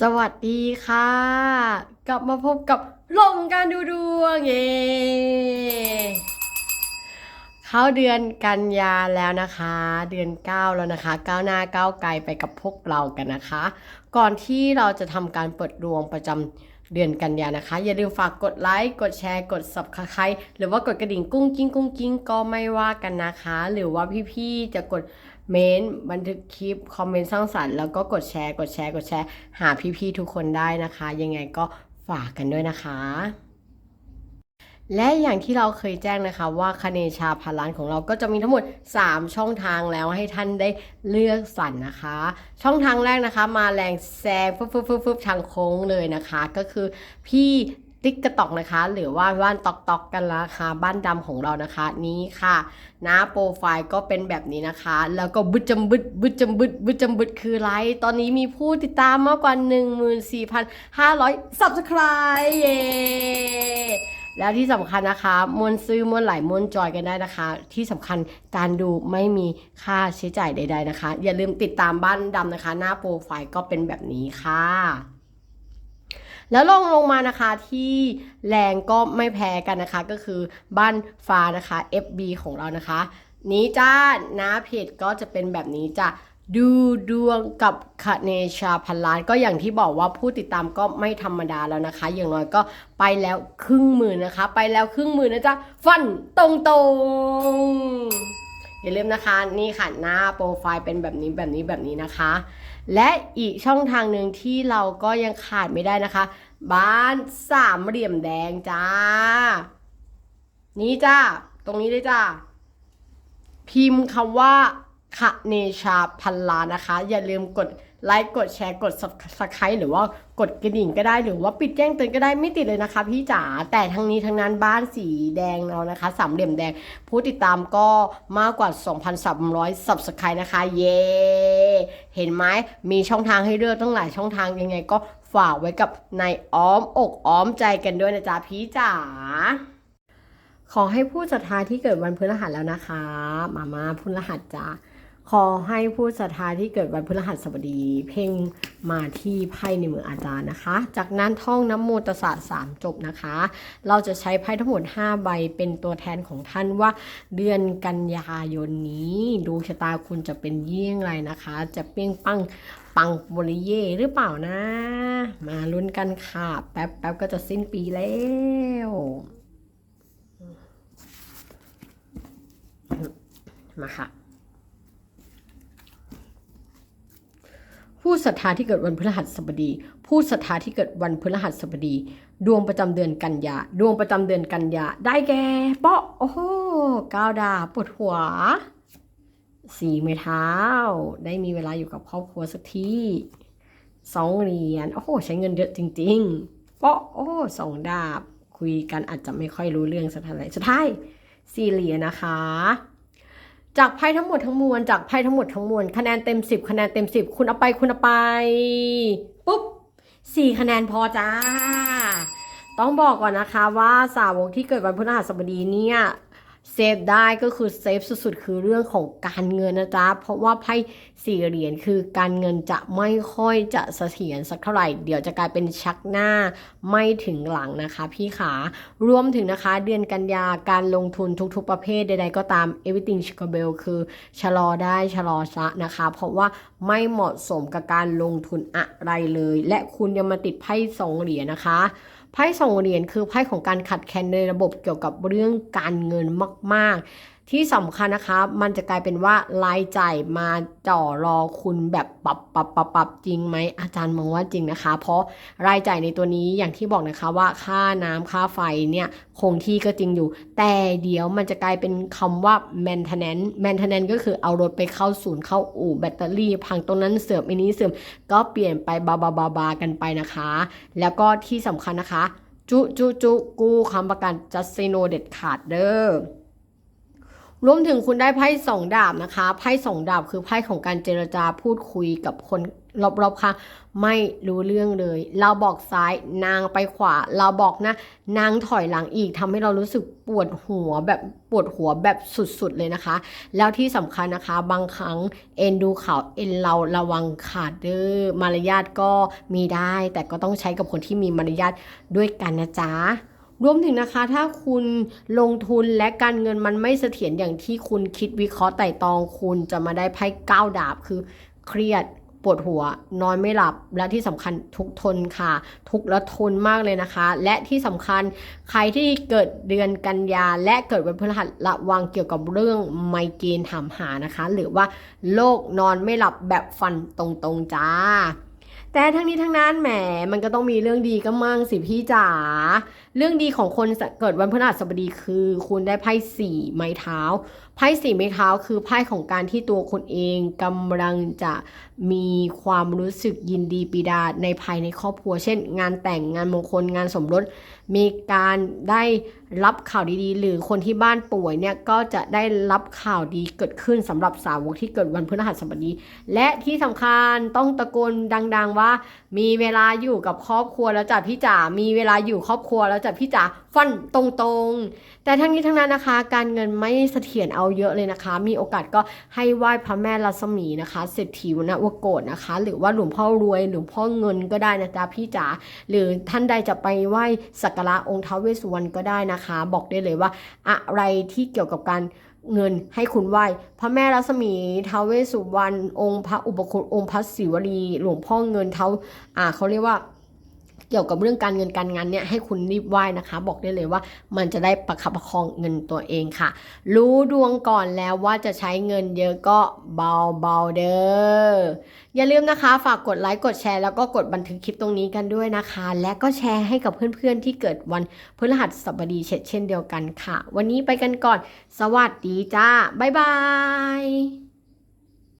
สวัสดีค่ะ กลับมาพบกับโลกของการดูดวงเย้เข้าเดือนกันยาแล้วนะคะ เดือน 9 แล้วนะคะก้าวหน้าก้าวไกลไปกับพวกเรากันนะคะ ก่อนที่เราจะทำการเปิดดวงประจำ เดือนกันยานะคะ อย่าลืมฝากกดไลค์ กดแชร์ กด subscribe หรือว่ากดกระดิ่งกุ้งกิ้งกุ้งกิ้งก็ไม่ว่ากันนะคะ หรือว่าพี่ๆจะกดเมนบันทึกคลิป คอมเมนต์สร้างสรรค์แล้วก็กดแชร์ กดแชร์ กดแชร์ หาพี่ๆทุกคนได้นะคะ ยังไงก็ฝากกันด้วยนะคะ และอย่างที่เราเคยแจ้งนะคะว่าคเนชาพันล้านของเราก็จะมีทั้งหมด 3 ช่องทางแล้วให้ท่านได้เลือกสรรนะคะ ช่องทางแรกนะคะ มาแรงแซงฟึบฟึบฟึบฟึบทางโค้งเลยนะคะ ก็คือพี่ติ๊กกระตอกนะคะ หรือว่าบ้านตอกตอกกันละค่ะบ้านดำของเรานะคะนี้ค่ะหน้าโปรไฟล์ก็เป็นแบบนี้นะคะ แล้วก็บึดจำบึดบึดจำบึดบึดจำบึดคือไลค์ตอนนี้มีผู้ติดตามมากกว่า 14,500 subscribe เย้ แล้วที่สำคัญนะคะมวนซื้อมวนไหลมวนจอยกันได้นะคะ ที่สำคัญการดูไม่มีค่าใช้จ่ายใด ๆนะคะ อย่าลืมติดตามบ้านดำนะคะ หน้าโปรไฟล์ก็เป็นแบบนี้ค่ะแล้วลงลงมานะคะที่แรงก็ไม่แพ้กันนะคะ ก็คือบ้านฟ้านะคะ FB ของเรานะคะ นี้จ้าหน้าเพจก็จะเป็นแบบนี้จ้ะ ดูดวงกับคเนชาพันล้านก็อย่างที่บอกว่าผู้ติดตามก็ไม่ธรรมดาแล้วนะคะ อย่างน้อยก็ไปแล้วครึ่งหมื่นนะคะ ไปแล้วครึ่งหมื่นนะจ๊ะ ฟันตรงตรงๆอย่าลืมนะคะนี่ค่ะหน้าโปรไฟล์เป็นแบบนี้แบบนี้แบบนี้นะคะ และอีกช่องทางหนึ่งที่เราก็ยังขาดไม่ได้นะคะ บ้านสามเหลี่ยมแดงจ้า นี่จ้าตรงนี้เลยจ้าพิมพ์คำว่า คเนชาพันลานะคะ อย่าลืมกดไลค์กดแชร์กด subscribe หรือว่ากดกระดิ่งก็ได้หรือว่าปิดแจ้งเตือนก็ได้ไม่ติดเลยนะคะ พี่จ๋าแต่ทั้งนี้ทั้งนั้นบ้านสีแดงเรานะคะสามเหลี่ยมแดง ผู้ติดตามก็มากกว่า 2,300 subscribe นะคะ เย้เห็นไหมมีช่องทางให้เลือกตั้งหลายช่องทางยังไงก็ฝากไว้กับในอ้อมอกอ้อมใจกันด้วยนะจ๊ะพี่จ๋าขอให้ผู้ศรัทธาที่เกิดวันพฤหัสแล้วนะคะ มามาพฤหัสจ้า ขอให้ผู้ศรัทธาที่เกิดวันพฤหัสบดี เพ่งมาที่ไพ่ในมืออาจารย์นะคะ จากนั้นท่องน้ำโมตสสะสามจบนะคะ เราจะใช้ไพ่ทั้งหมด 5 ใบเป็นตัวแทนของท่านว่า เดือนกันยายนนี้ดวงชะตาคุณจะเป็นเยี่ยงไรนะคะ จะเปี้ยงปังปังบริเย่หรือเปล่านะ มาลุ้นกันค่ะ แป๊บแป๊บก็จะสิ้นปีแล้วมาค่ะ ผู้ศรัทธาที่เกิดวันพฤหัสบดี ผู้ศรัทธาที่เกิดวันพฤหัสบดี ดวงประจำเดือนกันยา ดวงประจำเดือนกันยา ได้แก่เปาะโอ้โหก้าวดาปวดหัว สี่ไม้เท้า ได้มีเวลาอยู่กับครอบครัวสักทีสองเหรียญ โอ้โห ใช้เงินเยอะจริง ๆ เปาะโอ้โหสองดาบ คุยกันอาจจะไม่ค่อยรู้เรื่องสักเท่าไหร่ สุดท้าย สี่เหรียญนะคะ จากไพ่ทั้งหมดทั้งมวลจากไพ่ทั้งหมดทั้งมวลคะแนนเต็มสิบคะแนนเต็มสิบคุณเอาไปคุณเอาไป ปุ๊บสี่คะแนนพอจ้า ต้องบอกก่อนนะคะว่าสาวกที่เกิดวันพฤหัสบดีเนี่ย เซฟได้ก็คือเซฟสุดๆ คือเรื่องของการเงินนะจ๊ะ เพราะว่าไพ่สี่เหรียญคือการเงินจะไม่ค่อยจะเสถียรสักเท่าไหร่ เดี๋ยวจะกลายเป็นชักหน้าไม่ถึงหลังนะคะพี่ขารวมถึงนะคะ เดือนกันยาการลงทุนทุกๆประเภทใดๆก็ตาม everything c h i c a b e l คือชะลอได้ชะลอซะนะคะ เพราะว่าไม่เหมาะสมกับการลงทุนอะไรเลย และคุณยังมาติดไพ่สองเหรียญนะคะ ไพ่สองเหรียญคือไพ่ของการขัดแคลนในระบบเกี่ยวกับเรื่องการเงินมากที่สำคัญนะคะ มันจะกลายเป็นว่ารายจ่ายมาจ่อรอคุณแบบปรับปรับปรับปรับจริงไหมอาจารย์มองว่าจริงนะคะ เพราะรายจ่ายในตัวนี้อย่างที่บอกนะคะว่าค่าน้ำค่าไฟเนี่ยคงที่ก็จริงอยู่ แต่เดี๋ยวมันจะกลายเป็นคำว่า maintenance maintenance ก็คือเอารถไปเข้าศูนย์เข้าอู่แบตเตอรี่ พังตรงนั้นเสื่อมอันนี้เสื่อมก็เปลี่ยนไปบาบาบาบากันไปนะคะ แล้วก็ที่สำคัญนะคะ จุจุจุกู้คำประกันจัสซโนเด็ดขาดเด้อ รวมถึงคุณได้ไพ่สองดาบนะคะ ไพ่สองดาบคือไพ่ของการเจรจาพูดคุยกับคนรอบๆข้างไม่รู้เรื่องเลย เราบอกซ้ายนางไปขวา เราบอกนะ นางถอยหลังอีกทำให้เรารู้สึกปวดหัวแบบปวดหัวแบบสุดๆเลยนะคะ แล้วที่สำคัญนะคะ บางครั้งเอ็นดูเข่าเอ็นเราระวังขาดเด้อมารยาทก็มีได้ แต่ก็ต้องใช้กับคนที่มีมารยาทด้วยกันนะจ๊ะ รวมถึงนะคะถ้าคุณลงทุนและการเงินมันไม่เสถียรอย่างที่คุณคิดวิเคราะห์ไต่ตองคุณจะมาได้ไพ่ก้าวดาบคือเครียดปวดหัวนอนไม่หลับและที่สำคัญทุกทนค่ะ ทุกและทนมากเลยนะคะ และที่สำคัญใครที่เกิดเดือนกันยาและเกิดวันพฤหัสระวังเกี่ยวกับเรื่องไมเกรนถามหานะคะ หรือว่าโรคนอนไม่หลับแบบฟันตรงๆจ้า แต่ทั้งนี้ทั้งนั้นแหมมันก็ต้องมีเรื่องดีก็มั่งสิพี่จ๋าเรื่องดีของคนเกิดวันพฤหัสบดีคือ คุณได้ไพ่สี่ไม้เท้าไพ่สี่ไม้เท้าคือไพ่ของการที่ตัวคุณเองกำลังจะมีความรู้สึกยินดีปีดาในภายในครอบครัว เช่น งานแต่งงานมงคลงานสมรสมีการได้รับข่าวดีๆ หรือคนที่บ้านป่วยเนี่ยก็จะได้รับข่าวดีเกิดขึ้นสำหรับสาวกที่เกิดวันพฤหัสบดี และที่สำคัญต้องตะโกนดัง ๆ ว่า มีเวลาอยู่กับครอบครัวแล้วจ้ะพี่จ๋ามีเวลาอยู่ครอบครัวแล้วจ้ะพี่จ๋าฟันตรงๆ แต่ทั้งนี้ทั้งนั้นนะคะ การเงินไม่เสถียรเอาเยอะเลยนะคะ มีโอกาสก็ให้ไหว้พระแม่รัศมีนะคะเศรษฐีวนวโกฏนะคะ หรือว่าหลวงพ่อรวยหลวงพ่อเงินก็ได้นะจ๊ะพี่จ๋าหรือท่านใดจะไปไหว้สักการะองค์ท้าวเวสสุวรรณก็ได้นะคะ บอกได้เลยว่าอะไรที่เกี่ยวกับการเงินให้คุณไหว้พระแม่รัศมีท้าวเวสสุวรรณองค์พระอุปคุฎองค์พระศิวลี หลวงพ่อเงินเท้าอ่าเขาเรียกว่า เกี่ยวกับเรื่องการเงินการงานเนี่ยให้คุณรีบไหว้นะคะ บอกได้เลยว่ามันจะได้ประคับประคองเงินตัวเองค่ะ รู้ดวงก่อนแล้วว่าจะใช้เงินเยอะก็เบาเบาๆเด้ออย่าลืมนะคะ ฝากกดไลค์กดแชร์แล้วก็กดบันทึกคลิปตรงนี้กันด้วยนะคะ และก็แชร์ให้กับเพื่อนๆที่เกิดวันพฤหัสบดีเช่นเดียวกันค่ะ วันนี้ไปกันก่อน สวัสดีจ้าบ๊ายบาย